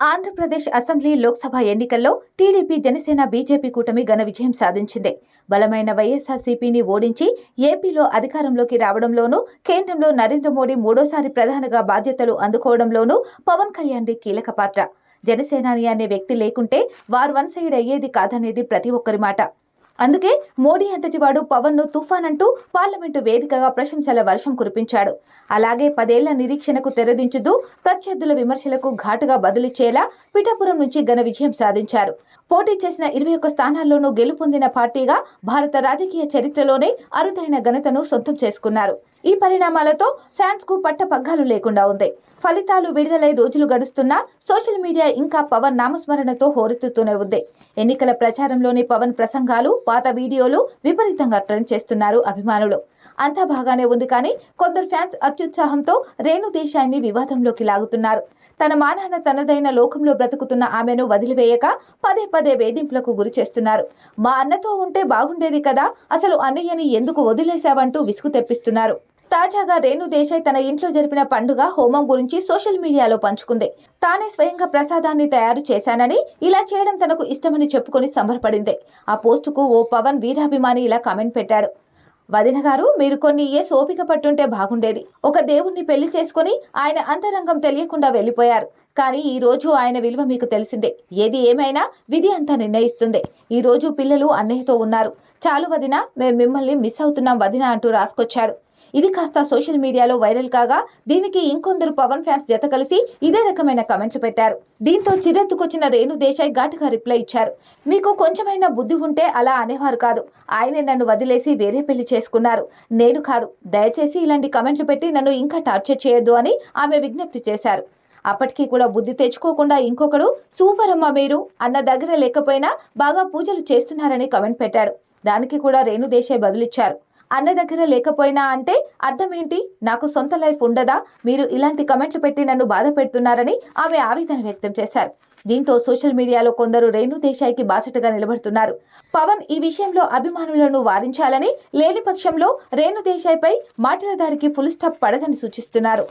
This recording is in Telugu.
ఆంధ్రప్రదేశ్ అసెంబ్లీ లోక్సభ ఎన్నికల్లో టీడీపీ జనసేన బీజేపీ కూటమి ఘన విజయం సాధించింది. బలమైన వైఎస్ఆర్సీపీని ఓడించి ఏపీలో అధికారంలోకి రావడంలోనూ కేంద్రంలో నరేంద్ర మోడీ మూడోసారి ప్రధానగా బాధ్యతలు అందుకోవడంలోనూ పవన్ కళ్యాణ్ది కీలక పాత్ర. జనసేనాని అనే వ్యక్తి లేకుంటే వారు వన్ సైడ్ అయ్యేది కాదనేది ప్రతి ఒక్కరి మాట. అందుకే మోడీ అంతటి వాడు పవన్ను తుఫాన్ అంటూ పార్లమెంటు వేదికగా ప్రశంసల వర్షం కురిపించాడు. అలాగే పదేళ్ళ నిరీక్షణకు తెరదించుతూ ప్రత్యర్థుల విమర్శలకు ఘాటుగా బదులిచ్చేలా పిఠాపురం నుంచి ఘన విజయం సాధించారు. పోటీ చేసిన ఇరవై ఒక్క స్థానాల్లోనూ గెలుపొందిన పార్టీగా భారత రాజకీయ చరిత్రలోనే అరుదైన ఘనతను సొంతం చేసుకున్నారు. ఈ పరిణామాలతో ఫ్యాన్స్కు పట్ట పగ్గాలు లేకుండా ఉంది. ఫలితాలు విడుదలై రోజులు గడుస్తున్నా సోషల్ మీడియా ఇంకా పవన్ నామస్మరణతో హోరెత్తుతూనే ఉంది. ఎన్నికల ప్రచారంలోని పవన్ ప్రసంగాలు పాత వీడియోలు విపరీతంగా ట్రెండ్ చేస్తున్నారు అభిమానులు. అంతా బాగానే ఉంది కానీ కొందరు ఫ్యాన్స్ అత్యుత్సాహంతో రేణు దేశాన్ని వివాదంలోకి లాగుతున్నారు. తన మానాన తనదైన లోకంలో బ్రతుకుతున్న ఆమెను వదిలివేయక పదే పదే వేధింపులకు గురి చేస్తున్నారు. మా అన్నతో ఉంటే బాగుండేది కదా అసలు అన్నయ్యని ఎందుకు వదిలేశావంటూ విసుగు తెప్పిస్తున్నారు. తాజాగా రేణు దేశాయ్ తన ఇంట్లో జరిపిన పండుగ హోమం గురించి సోషల్ మీడియాలో పంచుకుంది. తానే స్వయంగా ప్రసాదాన్ని తయారు చేశానని ఇలా చేయడం తనకు ఇష్టమని చెప్పుకొని సంబరపడింది. ఆ పోస్టుకు ఓ పవన్ వీరాభిమాని ఇలా కామెంట్ పెట్టాడు. వదిన గారు మీరు కొన్ని ఇయర్స్ ఓపిక పట్టుంటే బాగుండేది. ఒక దేవుణ్ణి పెళ్ళి చేసుకుని ఆయన అంతరంగం తెలియకుండా వెళ్ళిపోయారు. కానీ ఈ రోజు ఆయన విలువ మీకు తెలిసిందే. ఏది ఏమైనా విధి అంతా నిర్ణయిస్తుంది. ఈ రోజు పిల్లలు అన్నయ్యతో ఉన్నారు. చాలు వదిన మేము మిమ్మల్ని మిస్ అవుతున్నాం వదిన అంటూ రాసుకొచ్చాడు. ఇది కాస్త సోషల్ మీడియాలో వైరల్ కాగా దీనికి ఇంకొందరు పవన్ ఫ్యాన్స్ జత కలిసి ఇదే రకమైన కమెంట్లు పెట్టారు. దీంతో చిరెత్తుకొచ్చిన రేణు దేశాయ్ ఘాటుగా రిప్లై ఇచ్చారు. మీకు కొంచెమైనా బుద్ధి ఉంటే అలా అనేవారు కాదు. ఆయనే నన్ను వదిలేసి వేరే పెళ్ళి చేసుకున్నారు. నేను కాదు. దయచేసి ఇలాంటి కమెంట్లు పెట్టి నన్ను ఇంకా టార్చర్ చేయొద్దు అని ఆమె విజ్ఞప్తి చేశారు. అప్పటికీ కూడా బుద్ధి తెచ్చుకోకుండా ఇంకొకడు సూపర్ అమ్మ మీరు అన్న దగ్గర లేకపోయినా బాగా పూజలు చేస్తున్నారని కమెంట్ పెట్టాడు. దానికి కూడా రేణు దేశాయ్ బదులిచ్చారు. అన్న దగ్గర లేకపోయినా అంటే అర్థం ఏంటి నాకు సొంత లైఫ్ ఉండదా? మీరు ఇలాంటి కమెంట్లు పెట్టి నన్ను బాధ పెడుతున్నారని ఆమె ఆవేదన వ్యక్తం చేశారు. దీంతో సోషల్ మీడియాలో కొందరు రేణు దేశాయ్కి బాసటగా నిలబడుతున్నారు. పవన్ ఈ విషయంలో అభిమానులను వారించాలని లేని పక్షంలో రేణు దేశాయ్పై మాటల దాడికి ఫుల్ స్టాప్ పడదని సూచిస్తున్నారు.